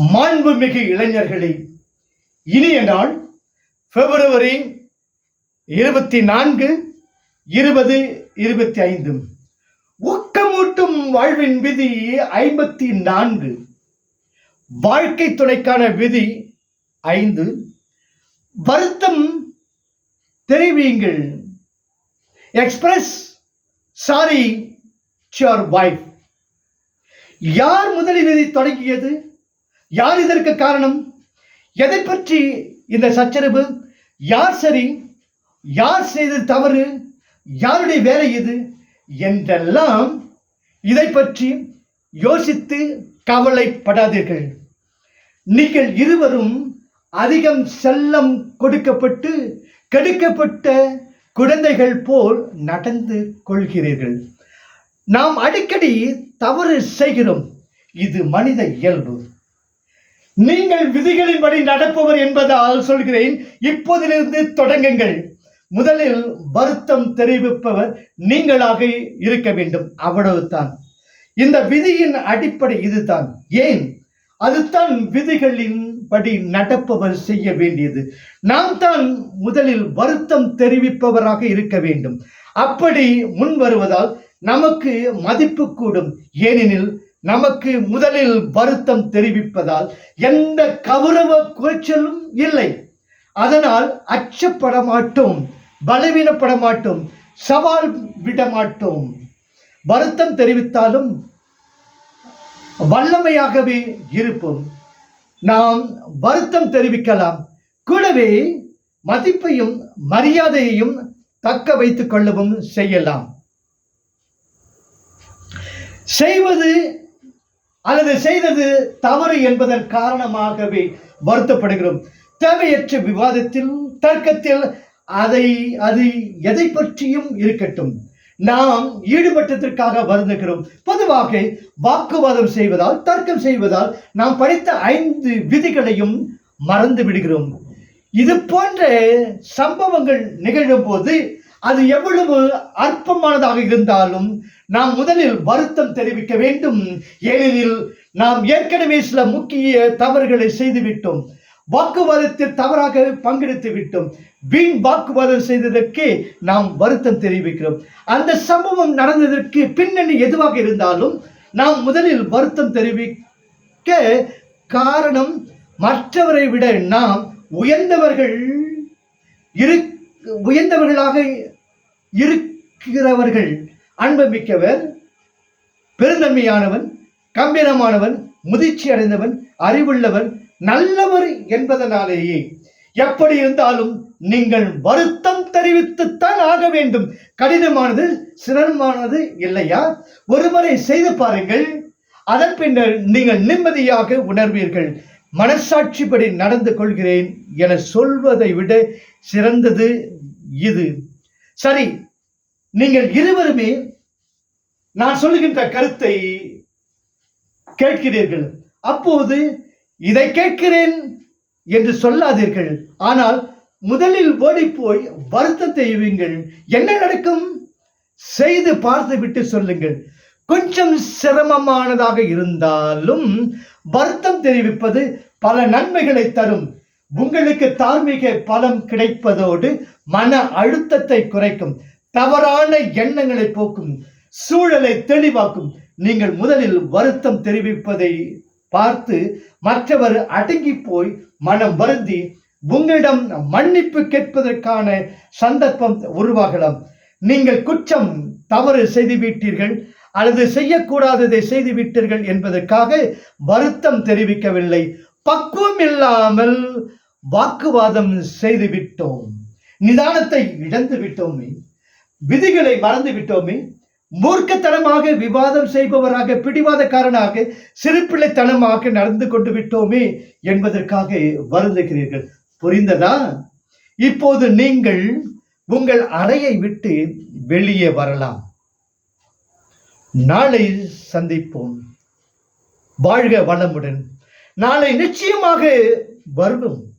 மாண்புமிகு இளைஞர்களே இனிய நாள் பிப்ரவரி இருபத்தி நான்கு இருபது இருபத்தி ஐந்து ஊக்கமூட்டும் வாழ்வின் விதி ஐம்பத்தி நான்கு வாழ்க்கை துணைக்கான விதி ஐந்து. வருத்தம் தெரிவியுங்கள். எக்ஸ்பிரஸ் சாரி யுவர் வைஃப் யார் முதலில் இதை தொடங்கியது? யார் இதற்கு காரணம்? எதை பற்றி இந்த சச்சரவு? யார் சரி? யார் செய்தது தவறு? யாருடைய வேலை இது? என்றெல்லாம் இதை பற்றி யோசித்து கவலைப்படாதீர்கள். நீங்கள் இருவரும் அதிகம் செல்லம் கொடுக்கப்பட்டு கெடுக்கப்பட்ட குழந்தைகள் போல் நடந்து கொள்கிறீர்கள். நாம் அடிக்கடி தவறு செய்கிறோம். இது மனித இயல்பு. நீங்கள் விதிகளின்படி நடப்பவர் என்பதால் சொல்கிறேன் இப்போதிலிருந்து தொடங்குங்கள். முதலில் வருத்தம் தெரிவிப்பவர் நீங்களாக இருக்க வேண்டும். அவ்வளவுதான். இந்த விதியின் அடிப்படை இதுதான். ஏன்? அதுதான் விதிகளின் படி நடப்பவர் செய்ய வேண்டியது. நாம் தான் முதலில் வருத்தம் தெரிவிப்பவராக இருக்க வேண்டும். அப்படி முன் வருவதால் நமக்கு மதிப்பு கூடும். ஏனெனில் நமக்கு முதலில் வருத்தம் தெரிவிப்பதால் எந்த கௌரவ குறைச்சலும் இல்லை. அதனால் அச்சப்பட மாட்டோம் பலவீனப்பட மாட்டோம் சவால் விட மாட்டோம் வருத்தம் தெரிவித்தாலும் வல்லமையாகவே இருப்போம். நாம் வருத்தம் தெரிவிக்கலாம். கூடவே மதிப்பையும் மரியாதையையும் தக்க வைத்துக் கொள்ளவும் செய்யலாம். செய்வது அல்லது செய்தது தவறு என்பதன் காரணமாகவே வருத்தப்படுகிறோம். தேவையற்ற விவாதத்தில் தர்க்கத்தில் அதை அது எதை பற்றியும் இருக்கட்டும். நாம் ஈடுபட்டதற்காக வருந்துகிறோம். பொதுவாக வாக்குவாதம் செய்வதால் தர்க்கம் செய்வதால் நாம் படித்த ஐந்து விதிகளையும் மறந்து விடுகிறோம். இது போன்ற சம்பவங்கள் நிகழும் போது அது எவ்வளவு அற்பமானதாக இருந்தாலும் நாம் முதலில் வருத்தம் தெரிவிக்க வேண்டும். ஏனெனில் நாம் ஏற்கனவே சில முக்கிய தவறுகளை செய்துவிட்டோம். வாக்குவாதத்தில் தவறாக பங்கெடுத்து விட்டோம். வீண் வாக்குவாதம் செய்ததற்கே நாம் வருத்தம் தெரிவிக்கிறோம். அந்த சம்பவம் நடந்ததற்கு பின்னணி எதுவாக இருந்தாலும் நாம் முதலில் வருத்தம் தெரிவிக்க காரணம் மற்றவரை விட நாம் உயர்ந்தவர்கள் இரு உயர்ந்தவர்களாக இருக்கிறவர்கள் அன்புமிக்கவர் பெருந்தன்மையானவன் கம்பீரமானவன் முதிர்ச்சி அடைந்தவன் அறிவுள்ளவன் நல்லவர் என்பதனாலேயே. எப்படி இருந்தாலும் நீங்கள் வருத்தம் தெரிவித்துத்தான் ஆக வேண்டும். கடினமானது சிரமமானது இல்லையா? ஒருமுறை செய்து பாருங்கள். அதன் பின்னர் நீங்கள் நிம்மதியாக உணர்வீர்கள். மனசாட்சிப்படி நடந்து கொள்கிறேன் என சொல்வதை விட சிறந்தது இது. சரி நீங்கள் இருவருமே நான் சொல்லுகின்ற கருத்தை கேட்கிறீர்கள். அப்போது இதை கேட்கிறேன் என்று சொல்லாதீர்கள். ஆனால் முதலில் ஓடி போய் வருத்தம் தெரிவிங்கள் என்ன நடக்கும்? செய்து பார்த்து விட்டு சொல்லுங்கள். கொஞ்சம் சிரமமானதாக இருந்தாலும் வருத்தம் தெரிவிப்பது பல நன்மைகளை தரும். உங்களுக்கு தார்மீக பலம் கிடைப்பதோடு மன அழுத்தத்தை குறைக்கும் தவறான எண்ணங்களை போக்கும் சூழலை தெளிவாக்கும். நீங்கள் முதலில் வருத்தம் தெரிவிப்பதை பார்த்து மற்றவர் அடங்கி போய் மனம் வருந்தி உங்களிடம் மன்னிப்பு கேட்பதற்கான சந்தர்ப்பம் உருவாகலாம். நீங்கள் குற்றம் தவறு செய்துவிட்டீர்கள் அல்லது செய்யக்கூடாததை செய்துவிட்டீர்கள் என்பதற்காக வருத்தம் தெரிவிக்கவில்லை. பக்குவம் இல்லாமல் வாக்குவாதம் செய்து விட்டோம் நிதானத்தை இழந்து விட்டோமே. விதிகளை மறந்து விட்டோமே. மூர்க்கத்தனமாக விவாதம் செய்பவராக பிடிவாதக்காரனாக சிறுபிள்ளைத்தனமாக நடந்து கொண்டு விட்டோமே என்பதற்காக வருந்துகிறீர்கள். புரிந்ததா? இப்போது நீங்கள் உங்கள் அறையை விட்டு வெளியே வரலாம். நாளை சந்திப்போம். வாழ்க வளமுடன். நாளை நிச்சயமாக வருவோம்.